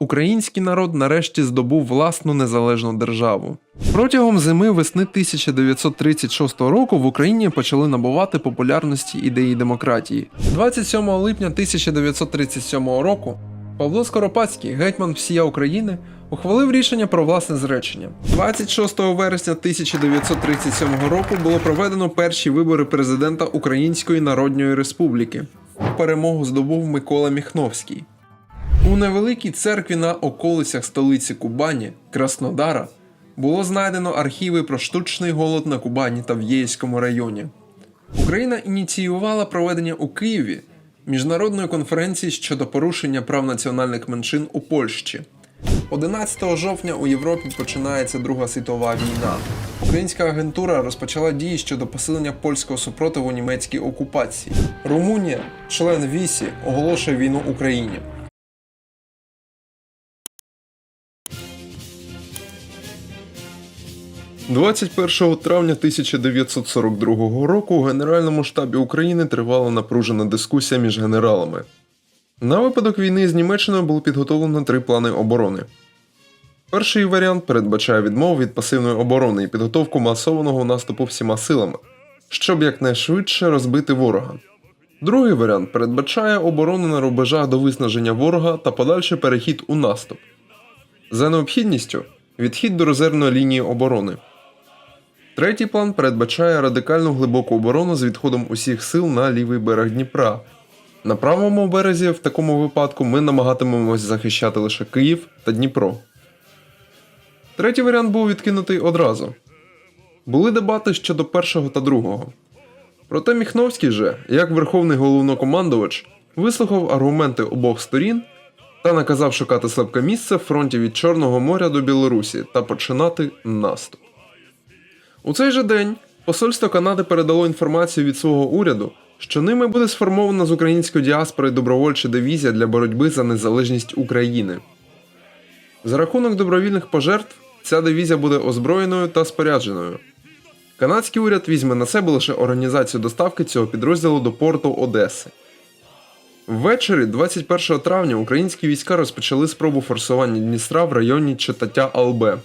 Український народ нарешті здобув власну незалежну державу. Протягом зими весни 1936 року в Україні почали набувати популярності ідеї демократії. 27 липня 1937 року Павло Скоропадський, гетьман всія України, ухвалив рішення про власне зречення. 26 вересня 1937 року було проведено перші вибори президента Української Народної Республіки. Перемогу здобув Микола Міхновський. У невеликій церкві на околицях столиці Кубані, Краснодара, було знайдено архіви про штучний голод на Кубані та в Єйському районі. Україна ініціювала проведення у Києві міжнародної конференції щодо порушення прав національних меншин у Польщі. 11 жовтня у Європі починається Друга світова війна. Українська агентура розпочала дії щодо посилення польського супротиву німецькій окупації. Румунія, член Вісі, оголошує війну Україні. – 21 травня 1942 року у Генеральному штабі України тривала напружена дискусія між генералами. На випадок війни з Німеччиною було підготовлено три плани оборони. Перший варіант передбачає відмову від пасивної оборони і підготовку масованого наступу всіма силами, щоб якнайшвидше розбити ворога. Другий варіант передбачає оборону на рубежах до виснаження ворога та подальший перехід у наступ. За необхідністю відхід до резервної лінії оборони. Третій план передбачає радикальну глибоку оборону з відходом усіх сил на лівий берег Дніпра. На правому березі в такому випадку ми намагатимемось захищати лише Київ та Дніпро. Третій варіант був відкинутий одразу. Були дебати щодо першого та другого. Проте Міхновський же, як верховний головнокомандувач, вислухав аргументи обох сторін та наказав шукати слабке місце в фронті від Чорного моря до Білорусі та починати наступ. У цей же день посольство Канади передало інформацію від свого уряду, що ними буде сформована з української діаспори добровольча дивізія для боротьби за незалежність України. За рахунок добровільних пожертв ця дивізія буде озброєною та спорядженою. Канадський уряд візьме на себе лише організацію доставки цього підрозділу до порту Одеси. Ввечері 21 травня українські війська розпочали спробу форсування Дністра в районі Читаття Албе.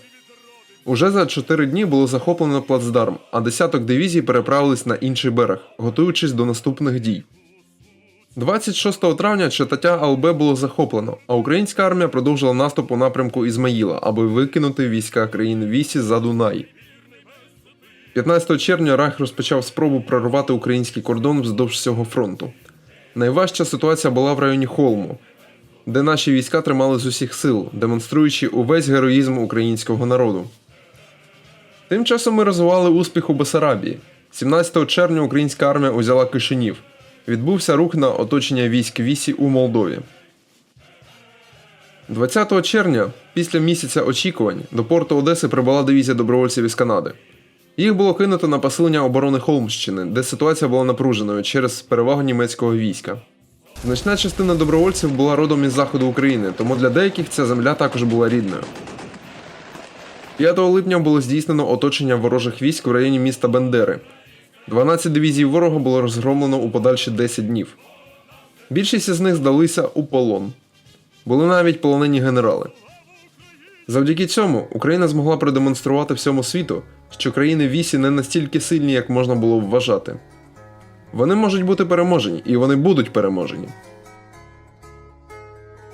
Уже за 4 дні було захоплено плацдарм, а десяток дивізій переправились на інший берег, готуючись до наступних дій. 26 травня Читаття Албе було захоплено, а українська армія продовжила наступ у напрямку Ізмаїла, аби викинути війська країн Вісі за Дунай. 15 червня Райх розпочав спробу прорвати український кордон вздовж всього фронту. Найважча ситуація була в районі Холму, де наші війська тримали з усіх сил, демонструючи увесь героїзм українського народу. Тим часом ми розвивали успіх у Бесарабії. 17 червня українська армія узяла Кишинів. Відбувся рух на оточення військ Вісі у Молдові. 20 червня, після місяця очікувань, до порту Одеси прибула дивізія добровольців із Канади. Їх було кинуто на посилення оборони Холмщини, де ситуація була напруженою через перевагу німецького війська. Значна частина добровольців була родом із заходу України, тому для деяких ця земля також була рідною. 5 липня було здійснено оточення ворожих військ в районі міста Бендери. 12 дивізій ворога було розгромлено у подальші 10 днів. Більшість із них здалися у полон. Були навіть полонені генерали. Завдяки цьому Україна змогла продемонструвати всьому світу, що країни Вісі не настільки сильні, як можна було вважати. Вони можуть бути переможені, і вони будуть переможені.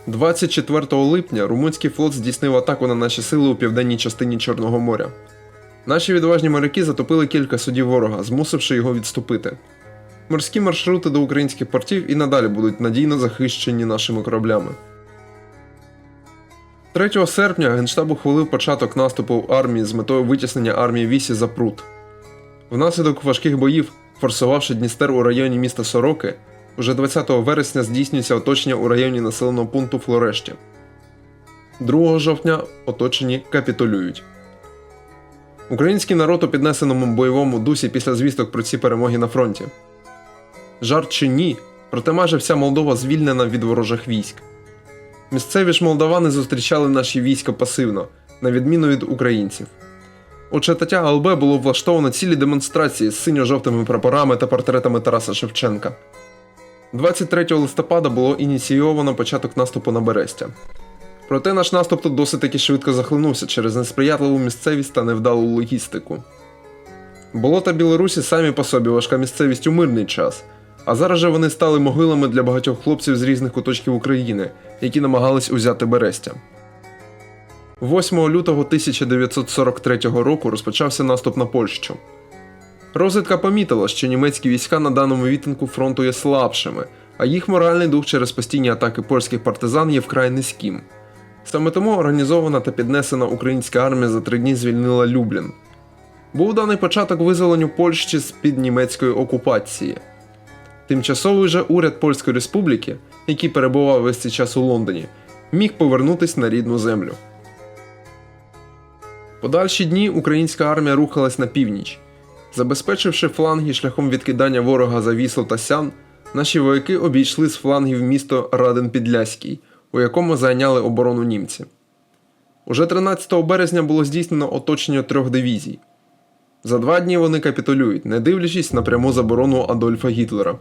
24 липня румунський флот здійснив атаку на наші сили у південній частині Чорного моря. Наші відважні моряки затопили кілька судів ворога, змусивши його відступити. Морські маршрути до українських портів і надалі будуть надійно захищені нашими кораблями. 3 серпня Генштаб ухвалив початок наступу армії з метою витіснення армії Вісі за пруд. Внаслідок важких боїв, форсувавши Дністер у районі міста Сороки, уже 20 вересня здійснюється оточення у районі населеного пункту Флорешті. 2 жовтня оточені капітулюють. Український народ у піднесеному бойовому дусі після звісток про ці перемоги на фронті. Жарт чи ні, проте майже вся Молдова звільнена від ворожих військ. Місцеві ж молдавани зустрічали наші війська пасивно, на відміну від українців. У Читаття АЛБ було влаштовано цілі демонстрації з синьо-жовтими прапорами та портретами Тараса Шевченка. 23 листопада було ініційовано початок наступу на Берестя. Проте наш наступ тут досить таки швидко захлинувся через несприятливу місцевість та невдалу логістику. Болота Білорусі самі по собі важка місцевість у мирний час, а зараз же вони стали могилами для багатьох хлопців з різних куточків України, які намагались узяти Берестя. 8 лютого 1943 року розпочався наступ на Польщу. Розвідка помітила, що німецькі війська на даному відтинку фронту є слабшими, а їх моральний дух через постійні атаки польських партизан є вкрай низьким. Саме тому організована та піднесена українська армія за три дні звільнила Люблін. Був даний початок визволенню Польщі з-під німецької окупації. Тимчасовий же уряд Польської Республіки, який перебував весь цей час у Лондоні, міг повернутися на рідну землю. Подальші дні українська армія рухалась на північ. Забезпечивши фланги шляхом відкидання ворога за Вісло та Сян, наші вояки обійшли з флангів місто Раден-Підляський, у якому зайняли оборону німці. Уже 13 березня було здійснено оточення трьох дивізій. За два дні вони капітулюють, не дивлячись на пряму заборону Адольфа Гітлера.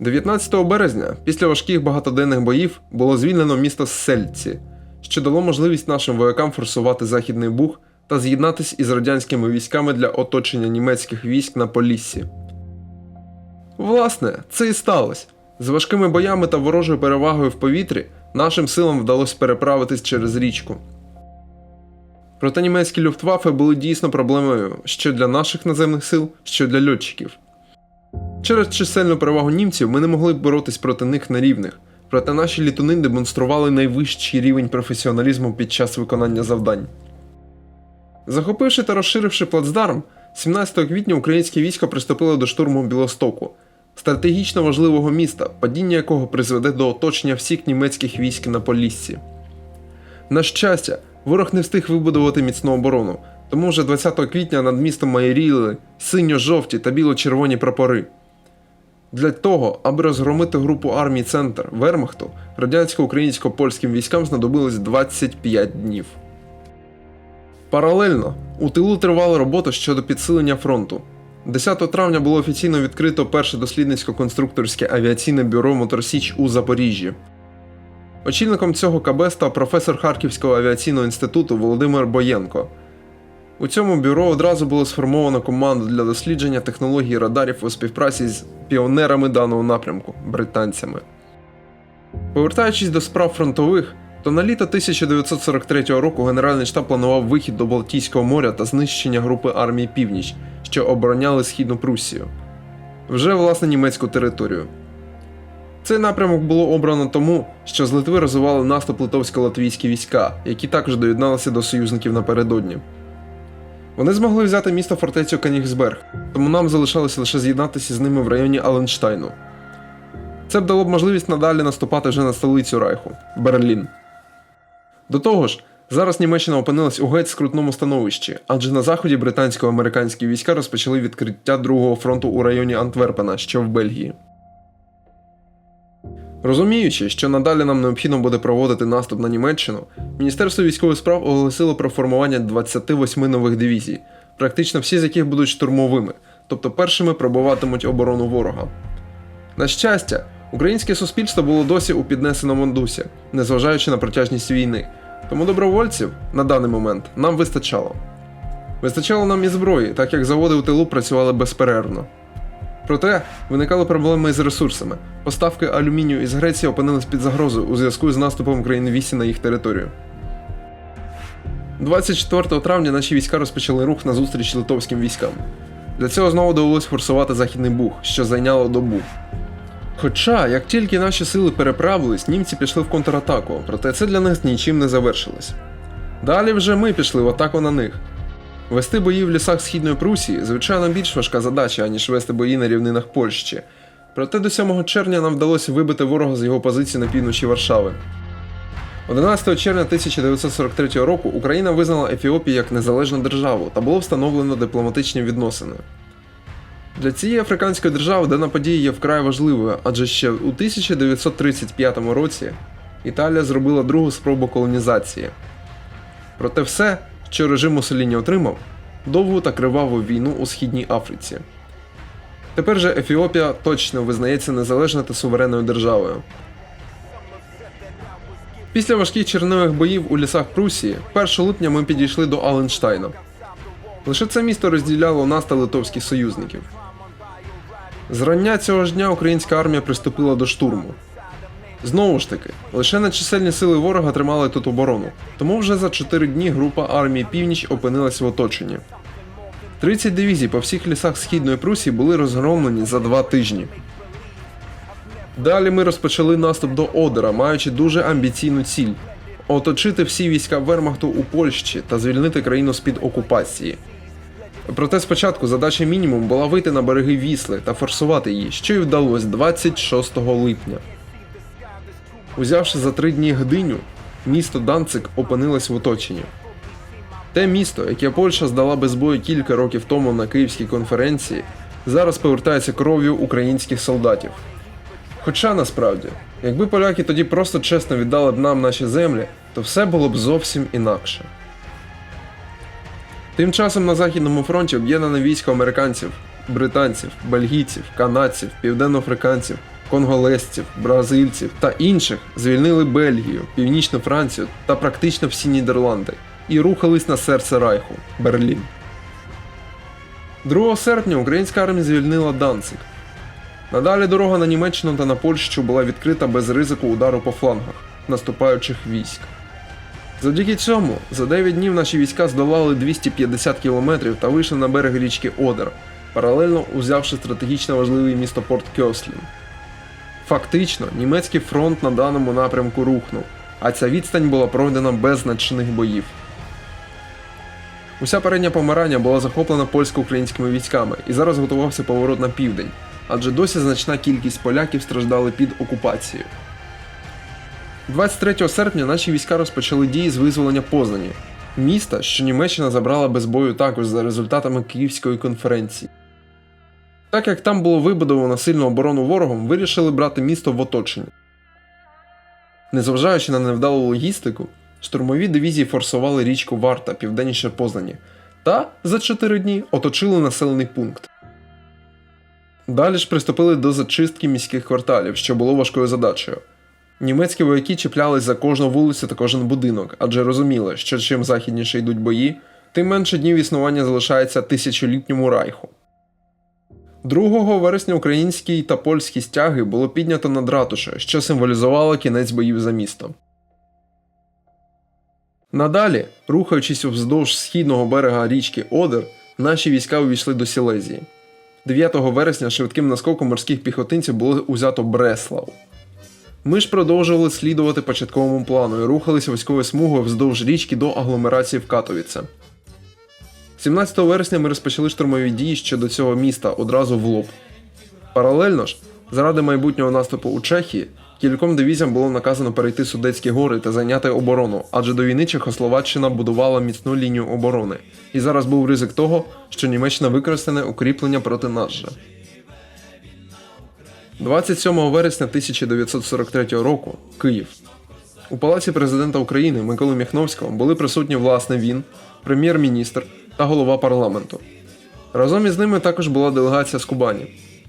19 березня, після важких багатоденних боїв, було звільнено місто Сельці, що дало можливість нашим воякам форсувати Західний Буг та з'єднатись із радянськими військами для оточення німецьких військ на Поліссі. Власне, це і сталося. З важкими боями та ворожою перевагою в повітрі нашим силам вдалося переправитись через річку. Проте німецькі люфтваффе були дійсно проблемою що для наших наземних сил, що для льотчиків. Через чисельну перевагу німців ми не могли боротись проти них на рівних, проте наші літуни демонстрували найвищий рівень професіоналізму під час виконання завдань. Захопивши та розширивши плацдарм, 17 квітня українське військо приступило до штурму Білостоку, стратегічно важливого міста, падіння якого призведе до оточення всіх німецьких військ на Поліссі. На щастя, ворог не встиг вибудувати міцну оборону, тому вже 20 квітня над містом майоріли синьо-жовті та біло-червоні прапори. Для того, аби розгромити групу армій Центр Вермахту, радянсько-українсько-польським військам знадобилось 25 днів. Паралельно у тилу тривала робота щодо підсилення фронту. 10 травня було офіційно відкрито перше дослідницько-конструкторське авіаційне бюро Моторсіч у Запоріжжі. Очільником цього КБ став професор Харківського авіаційного інституту Володимир Боєнко. У цьому бюро одразу було сформовано команду для дослідження технологій радарів у співпраці з піонерами даного напрямку британцями. Повертаючись до справ фронтових, то на літо 1943 року Генеральний штаб планував вихід до Балтійського моря та знищення групи армії Північ, що обороняли Східну Пруссію, вже власне німецьку територію. Цей напрямок було обрано тому, що з Литви розвивали наступ литовсько-латвійські війська, які також доєдналися до союзників напередодні. Вони змогли взяти місто фортецю Канігсберг, тому нам залишалося лише з'єднатися з ними в районі Аленштайну. Це б дало б можливість надалі наступати вже на столицю Райху Берлін. До того ж, зараз Німеччина опинилась у геть скрутному становищі, адже на заході британсько-американські війська розпочали відкриття другого фронту у районі Антверпена, що в Бельгії. Розуміючи, що надалі нам необхідно буде проводити наступ на Німеччину, Міністерство військових справ оголосило про формування 28 нових дивізій, практично всі з яких будуть штурмовими, тобто першими пробиватимуть оборону ворога. На щастя, українське суспільство було досі у піднесеному дусі, незважаючи на протяжність війни, тому добровольців на даний момент нам вистачало. Вистачало нам і зброї, так як заводи у тилу працювали безперервно. Проте виникали проблеми з ресурсами. Поставки алюмінію із Греції опинились під загрозою у зв'язку з наступом країни Вісі на їх територію. 24 травня наші війська розпочали рух на зустріч литовським військам. Для цього знову довелось форсувати Західний Буг, що зайняло добу. Хоча, як тільки наші сили переправились, німці пішли в контратаку, проте це для них нічим не завершилось. Далі вже ми пішли в атаку на них. Вести бої в лісах Східної Прусії, звичайно, більш важка задача, аніж вести бої на рівнинах Польщі. Проте до 7 червня нам вдалося вибити ворога з його позиції на півночі Варшави. 11 червня 1943 року Україна визнала Ефіопію як незалежну державу та було встановлено дипломатичні відносини. Для цієї африканської держави дана подія є вкрай важливою, адже ще у 1935 році Італія зробила другу спробу колонізації. Проте все, що режим Муссоліні отримав, довгу та криваву війну у Східній Африці. Тепер же Ефіопія точно визнається незалежною та суверенною державою. Після важких черневих боїв у лісах Прусії, 1 липня ми підійшли до Аленштайна. Лише це місто розділяло нас та литовських союзників. Зрання цього ж дня українська армія приступила до штурму. Знову ж таки, лише нечисельні сили ворога тримали тут оборону, тому вже за 4 дні група армії Північ опинилась в оточенні. 30 дивізій по всіх лісах Східної Прусії були розгромлені за два тижні. Далі ми розпочали наступ до Одера, маючи дуже амбіційну ціль оточити всі війська Вермахту у Польщі та звільнити країну з-під окупації. Проте спочатку задача мінімум була вийти на береги Вісли та форсувати її, що й вдалося 26 липня. Узявши за три дні Гдиню, місто Данцик опинилось в оточенні. Те місто, яке Польща здала без бою кілька років тому на Київській конференції, зараз повертається кров'ю українських солдатів. Хоча насправді, якби поляки тоді просто чесно віддали б нам наші землі, то все було б зовсім інакше. Тим часом на Західному фронті об'єднане військо американців, британців, бельгійців, канадців, південноафриканців, конголезців, бразильців та інших звільнили Бельгію, Північну Францію та практично всі Нідерланди і рухались на серце Райху Берлін. 2 серпня українська армія звільнила Данцик. Надалі дорога на Німеччину та на Польщу була відкрита без ризику удару по флангах наступаючих військ. Завдяки цьому за 9 днів наші війська здолали 250 кілометрів та вийшли на берег річки Одер, паралельно узявши стратегічно важливий місто Порт Кьослін. Фактично, німецький фронт на даному напрямку рухнув, а ця відстань була пройдена без значних боїв. Уся передня помирання була захоплена польсько-українськими військами і зараз готувався поворот на південь, адже досі значна кількість поляків страждали під окупацією. 23 серпня наші війська розпочали дії з визволення Познані, міста, що Німеччина забрала без бою також за результатами Київської конференції. Так як там було вибудовано сильну оборону ворогом, вирішили брати місто в оточення. Незважаючи на невдалу логістику, штурмові дивізії форсували річку Варта південніше Познані та за 4 дні оточили населений пункт. Далі ж приступили до зачистки міських кварталів, що було важкою задачею. Німецькі вояки чіплялись за кожну вулицю та кожен будинок, адже розуміли, що чим західніше йдуть бої, тим менше днів існування залишається тисячолітньому райху. 2 вересня українські та польські стяги було піднято над ратушею, що символізувало кінець боїв за місто. Надалі, рухаючись вздовж східного берега річки Одер, наші війська увійшли до Сілезії. 9 вересня швидким наскоком морських піхотинців було узято Бреслав. Ми ж продовжували слідувати початковому плану і рухалися військовою смугою вздовж річки до агломерації в Катовіце. 17 вересня ми розпочали штурмові дії щодо цього міста одразу в лоб. Паралельно ж, заради майбутнього наступу у Чехії, кільком дивізіям було наказано перейти Судецькі гори та зайняти оборону, адже до війни Чехословаччина будувала міцну лінію оборони, і зараз був ризик того, що Німеччина використане укріплення проти нас же. 27 вересня 1943 року Київ. У палаці президента України Миколи Міхновського були присутні власне він, прем'єр-міністр та голова парламенту. Разом із ними також була делегація з Кубані.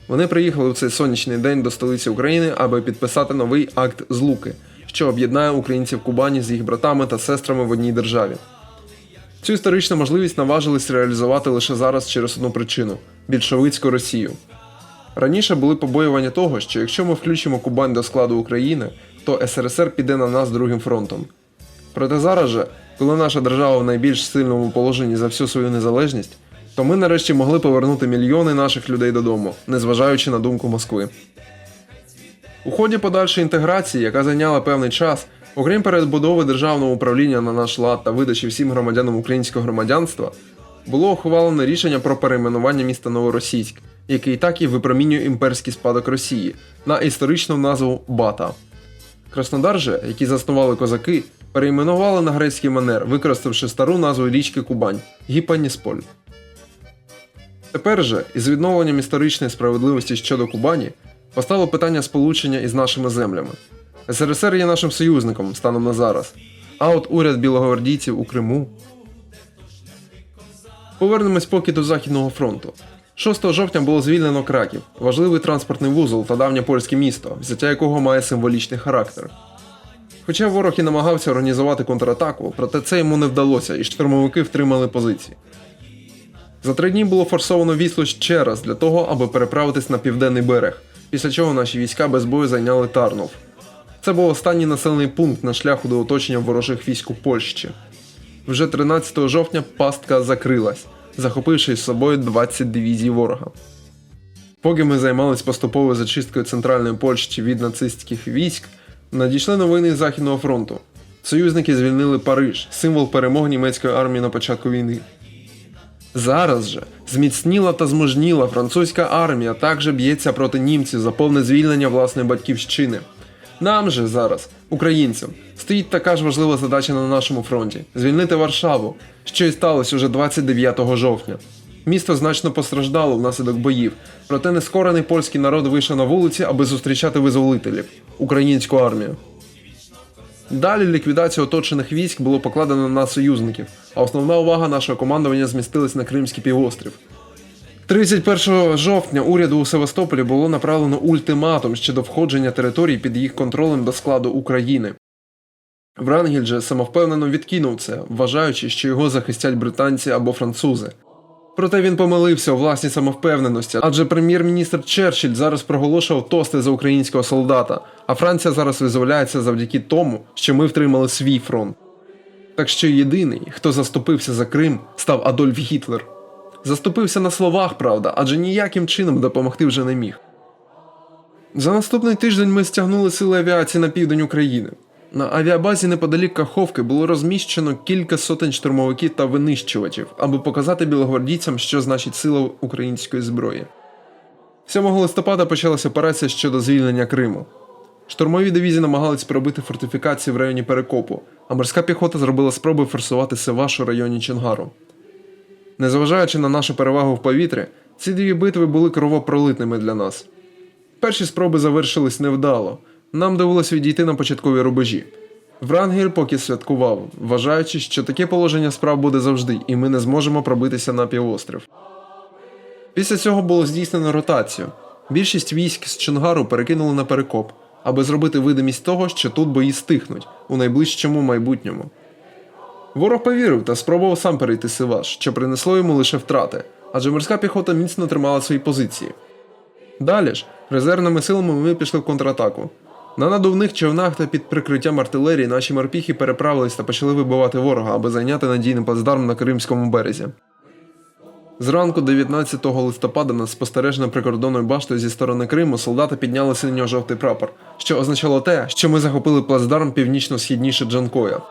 Вони приїхали в цей сонячний день до столиці України, аби підписати новий акт злуки, що об'єднає українців Кубані з їх братами та сестрами в одній державі. Цю історичну можливість наважились реалізувати лише зараз через одну причину більшовицьку Росію. Раніше були побоювання того, що якщо ми включимо Кубань до складу України, то СРСР піде на нас другим фронтом. Проте зараз же, коли наша держава в найбільш сильному положенні за всю свою незалежність, то ми нарешті могли повернути мільйони наших людей додому, незважаючи на думку Москви. У ході подальшої інтеграції, яка зайняла певний час, окрім передбудови державного управління на наш лад та видачі всім громадянам українського громадянства, було ухвалено рішення про перейменування міста Новоросійськ, який так і випромінює імперський спадок Росії на історичну назву Бата. Краснодар же, які заснували козаки, перейменували на грецький манер, використавши стару назву річки Кубань Гіпанісполь. Тепер же, із відновленням історичної справедливості щодо Кубані, постало питання сполучення із нашими землями. СРСР є нашим союзником станом на зараз. А от уряд білогвардійців у Криму. Повернемось поки до Західного фронту. 6 жовтня було звільнено Краків, важливий транспортний вузол та давнє польське місто, взяття якого має символічний характер. Хоча ворог і намагався організувати контратаку, проте це йому не вдалося, і штурмовики втримали позиції. За три дні було форсовано вісло ще раз для того, аби переправитись на південний берег, після чого наші війська без бою зайняли Тарнов. Це був останній населений пункт на шляху до оточення ворожих військ у Польщі. Вже 13 жовтня пастка закрилась, захопивши з собою 20 дивізій ворога. Поки ми займались поступовою зачисткою центральної Польщі від нацистських військ, надійшли новини з Західного фронту. Союзники звільнили Париж, символ перемог німецької армії на початку війни. Зараз же зміцніла та змужніла французька армія також б'ється проти німців за повне звільнення власної батьківщини. Нам же зараз, українцям, стоїть така ж важлива задача на нашому фронті звільнити Варшаву, що й сталося уже 29 жовтня. Місто значно постраждало внаслідок боїв, проте нескорений польський народ вийшов на вулиці, аби зустрічати визволителів українську армію. Далі ліквідацію оточених військ було покладено на союзників, а основна увага нашого командування змістилась на Кримський півострів. 31 жовтня уряду у Севастополі було направлено ультиматум щодо входження територій під їх контролем до складу України. Врангель же самовпевнено відкинув це, вважаючи, що його захистять британці або французи. Проте він помилився у власній самовпевненості, адже прем'єр-міністр Черчилль зараз проголошував тости за українського солдата, а Франція зараз визволяється завдяки тому, що ми втримали свій фронт. Так що єдиний, хто заступився за Крим, став Адольф Гітлер. Заступився на словах, правда, адже ніяким чином допомогти вже не міг. За наступний тиждень ми стягнули сили авіації на південь України. На авіабазі неподалік Каховки було розміщено кілька сотень штурмовиків та винищувачів, аби показати білогвардійцям, що значить сила української зброї. 7 листопада почалася операція щодо звільнення Криму. Штурмові дивізії намагались пробити фортифікації в районі Перекопу, а морська піхота зробила спроби форсувати Севаш у районі Чонгару. Незважаючи на нашу перевагу в повітрі, ці дві битви були кровопролитними для нас. Перші спроби завершились невдало. Нам довелося відійти на початкові рубежі. Врангель поки святкував, вважаючи, що таке положення справ буде завжди, і ми не зможемо пробитися на півострів. Після цього було здійснено ротацію. Більшість військ з Чонгару перекинули на перекоп, аби зробити видимість того, що тут бої стихнуть у найближчому майбутньому. Ворог повірив та спробував сам перейти Сиваш, що принесло йому лише втрати, адже морська піхота міцно тримала свої позиції. Далі ж, резервними силами ми пішли в контратаку. На надувних човнах та під прикриттям артилерії наші морпіхи переправились та почали вибивати ворога, аби зайняти надійний плацдарм на Кримському березі. Зранку 19 листопада над спостережною прикордонною баштою зі сторони Криму солдати підняли синьо-жовтий прапор, що означало те, що ми захопили плацдарм північно-східніше Джанкоя.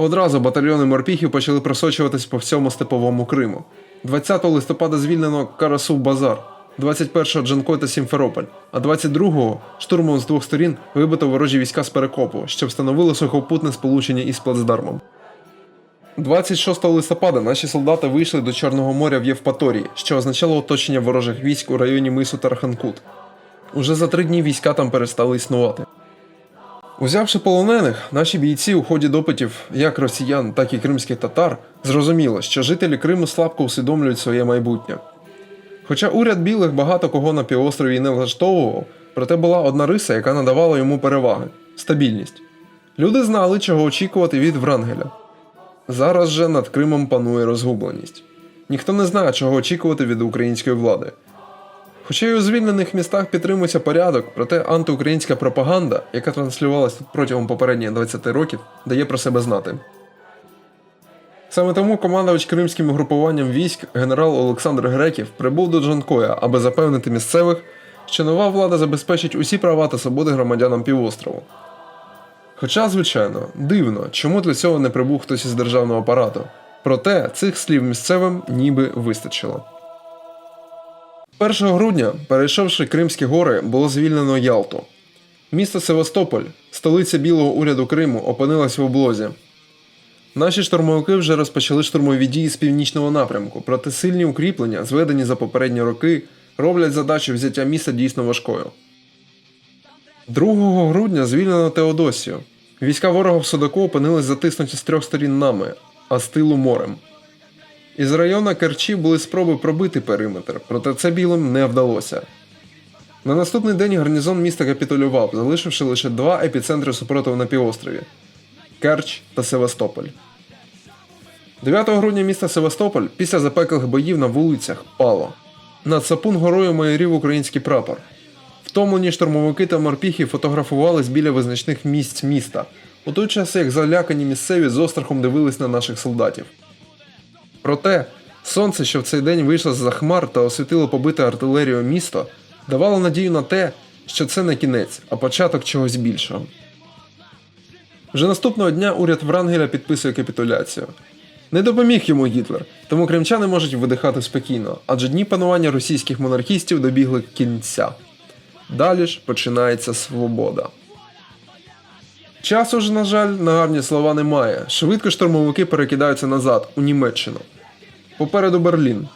Одразу батальйони морпіхів почали просочуватись по всьому степовому Криму. 20 листопада звільнено Карасув Базар, 21-го Джанкой та Сімферополь, а 22-го штурмом з двох сторін вибито ворожі війська з перекопу, що встановило сухопутне сполучення із плацдармом. 26 листопада наші солдати вийшли до Чорного моря в Євпаторії, що означало оточення ворожих військ у районі мису Тарханкут. Уже за три дні війська там перестали існувати. Узявши полонених, наші бійці у ході допитів як росіян, так і кримських татар зрозуміло, що жителі Криму слабко усвідомлюють своє майбутнє. Хоча уряд білих багато кого на півострові не влаштовував, проте була одна риса, яка надавала йому переваги стабільність. Люди знали, чого очікувати від Врангеля. Зараз же над Кримом панує розгубленість. Ніхто не знає, чого очікувати від української влади. Хоча й у звільнених містах підтримується порядок, проте антиукраїнська пропаганда, яка транслювалася тут протягом попередніх 20 років, дає про себе знати. Саме тому командувач кримським угрупуванням військ генерал Олександр Греків прибув до Джанкоя, аби запевнити місцевих, що нова влада забезпечить усі права та свободи громадянам півострову. Хоча, звичайно, дивно, чому для цього не прибув хтось із державного апарату. Проте цих слів місцевим ніби вистачило. 1 грудня, перейшовши Кримські гори, було звільнено Ялту. Місто Севастополь, столиця білого уряду Криму, опинилась в облозі. Наші штурмовики вже розпочали штурмові дії з північного напрямку, проте сильні укріплення, зведені за попередні роки, роблять задачу взяття міста дійсно важкою. 2 грудня звільнено Теодосію. Війська ворога в Судаку опинились затиснуті з трьох сторін нами, а з тилу морем. Із району Керчі були спроби пробити периметр, проте це білим не вдалося. На наступний день гарнізон міста капітулював, залишивши лише два епіцентри супротиву на півострові Керч та Севастополь. 9 грудня міста Севастополь після запеклих боїв на вулицях пало. Над Сапун горою майорів український прапор. Втомлені штурмовики та морпіхи фотографувались біля визначних місць міста, у той час як залякані місцеві з острахом дивились на наших солдатів. Проте сонце, що в цей день вийшло з-за хмар та освітило побите артилерію місто, давало надію на те, що це не кінець, а початок чогось більшого. Вже наступного дня уряд Врангеля підписує капітуляцію. Не допоміг йому Гітлер, тому кримчани можуть видихати спокійно, адже дні панування російських монархістів добігли кінця. Далі ж починається свобода. Часу ж, на жаль, на гарні слова немає. Швидко штурмовики перекидаються назад, у Німеччину. Попереду Берлін.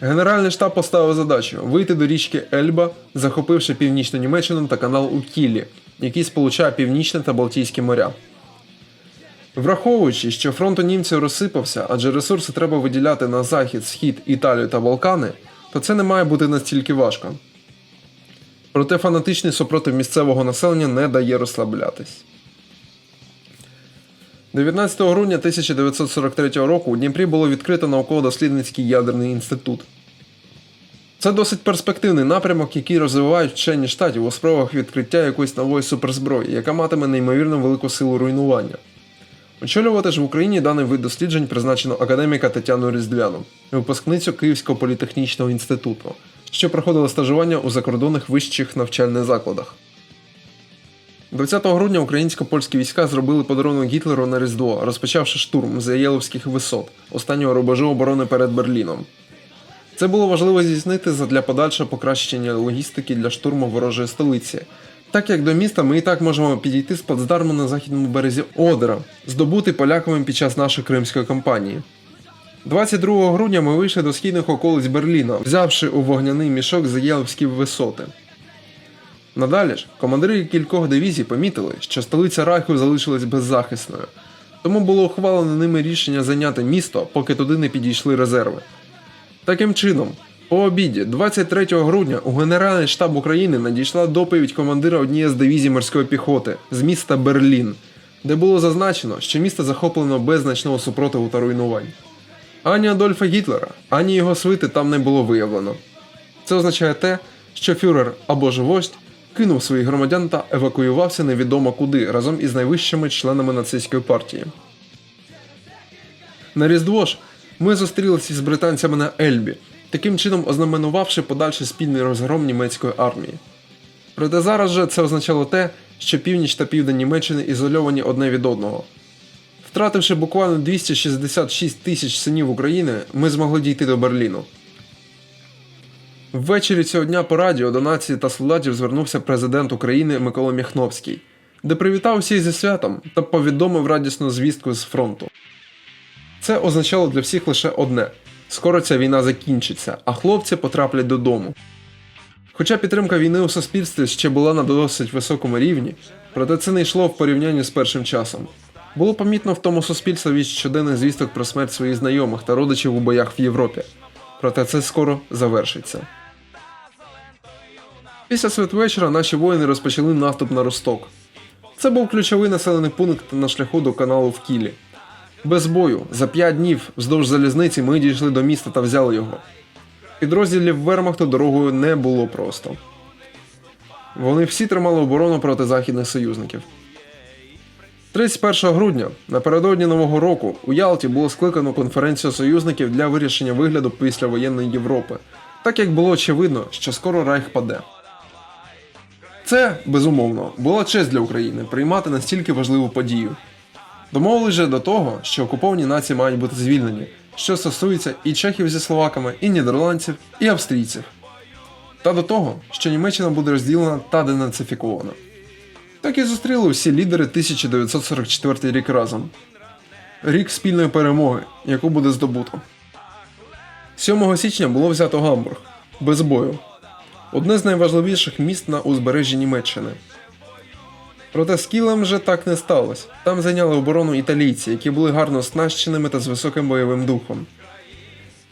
Генеральний штаб поставив задачу вийти до річки Ельба, захопивши північну Німеччину та канал у Кілі, який сполучає Північне та Балтійське моря. Враховуючи, що фронт у німців розсипався, адже ресурси треба виділяти на захід, схід, Італію та Балкани, то це не має бути настільки важко. Проте фанатичний супротив місцевого населення не дає розслаблятись. 19 грудня 1943 року у Дніпрі було відкрито науково-дослідницький ядерний інститут. Це досить перспективний напрямок, який розвивають вчені штатів у спробах відкриття якоїсь нової суперзброї, яка матиме неймовірно велику силу руйнування. Очолювати ж в Україні даний вид досліджень призначено академіка Тетяну Різдвяну, випускницю Київського політехнічного інституту, що проходила стажування у закордонних вищих навчальних закладах. 20 грудня українсько-польські війська зробили подарунок Гітлеру на Різдво, розпочавши штурм з Яєловських висот, останнього рубежу оборони перед Берліном. Це було важливо здійснити задля подальшого покращення логістики для штурму ворожої столиці, так як до міста ми і так можемо підійти з плацдарму на західному березі Одера, здобутий поляками під час нашої кримської кампанії. 22 грудня ми вийшли до східних околиць Берліна, взявши у вогняний мішок Заєловські висоти. Надалі ж, командири кількох дивізій помітили, що столиця Райху залишилась беззахисною, тому було ухвалено ними рішення зайняти місто, поки туди не підійшли резерви. Таким чином, по обіді, 23 грудня, у Генеральний штаб України надійшла доповідь командира однієї з дивізій морської піхоти з міста Берлін, де було зазначено, що місто захоплено без значного супротиву та руйнувань. Ані Адольфа Гітлера, ані його свити там не було виявлено. Це означає те, що фюрер або ж вождь кинув своїх громадян та евакуювався невідомо куди разом із найвищими членами нацистської партії. На Різдво ж ми зустрілися з британцями на Ельбі, таким чином ознаменувавши подальший спільний розгром німецької армії. Проте зараз же це означало те, що північ та південь Німеччини ізольовані одне від одного. Втративши буквально 266 тисяч синів України, ми змогли дійти до Берліну. Ввечері цього дня по радіо до нації та солдатів звернувся президент України Микола Міхновський, де привітав всіх зі святом та повідомив радісну звістку з фронту. Це означало для всіх лише одне: скоро ця війна закінчиться, а хлопці потраплять додому. Хоча підтримка війни у суспільстві ще була на досить високому рівні, проте це не йшло в порівнянні з першим часом. Було помітно в тому суспільстві щоденних звісток про смерть своїх знайомих та родичів у боях в Європі. Проте це скоро завершиться. Після святвечора наші воїни розпочали наступ на Росток. Це був ключовий населений пункт на шляху до каналу в Кілі. Без бою, за п'ять днів вздовж залізниці ми дійшли до міста та взяли його. Підрозділів Вермахту дорогою не було просто. Вони всі тримали оборону проти західних союзників. 31 грудня, напередодні Нового року, у Ялті було скликано конференцію союзників для вирішення вигляду післявоєнної Європи, так як було очевидно, що скоро Райх паде. Це, безумовно, була честь для України приймати настільки важливу подію. Домовились же до того, що окуповані нації мають бути звільнені, що стосується і чехів зі словаками, і нідерландців, і австрійців. Та до того, що Німеччина буде розділена та денацифікована. Так і зустріли усі лідери 1944 рік разом. Рік спільної перемоги, яку буде здобуто. 7 січня було взято Гамбург без бою. Одне з найважливіших міст на узбережжі Німеччини. Проте з Кілем вже так не сталося. Там зайняли оборону італійці, які були гарно оснащеними та з високим бойовим духом.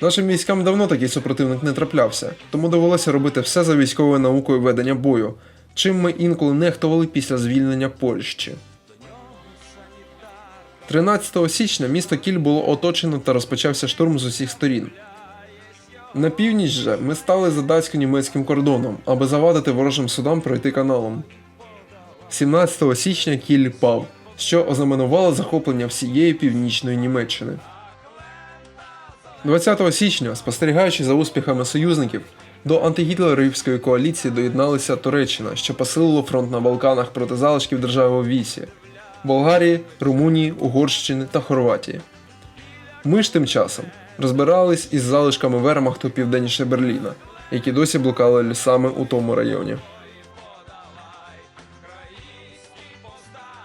Нашим військам давно такий супротивник не траплявся, тому довелося робити все за військовою наукою ведення бою, чим ми інколи нехтували після звільнення Польщі. 13 січня місто Кіль було оточено та розпочався штурм з усіх сторін. На північ же ми стали за датсько-німецьким кордоном, аби завадити ворожим судам пройти каналом. 17 січня Кіль пав, що ознаменувало захоплення всієї північної Німеччини. 20 січня, спостерігаючи за успіхами союзників, до антигітлерівської коаліції доєдналися Туреччина, що посилило фронт на Балканах проти залишків держави у Вісі, Болгарії, Румунії, Угорщини та Хорватії. Ми ж тим часом розбирались із залишками вермахту південніше Берліна, які досі блукали лісами у тому районі.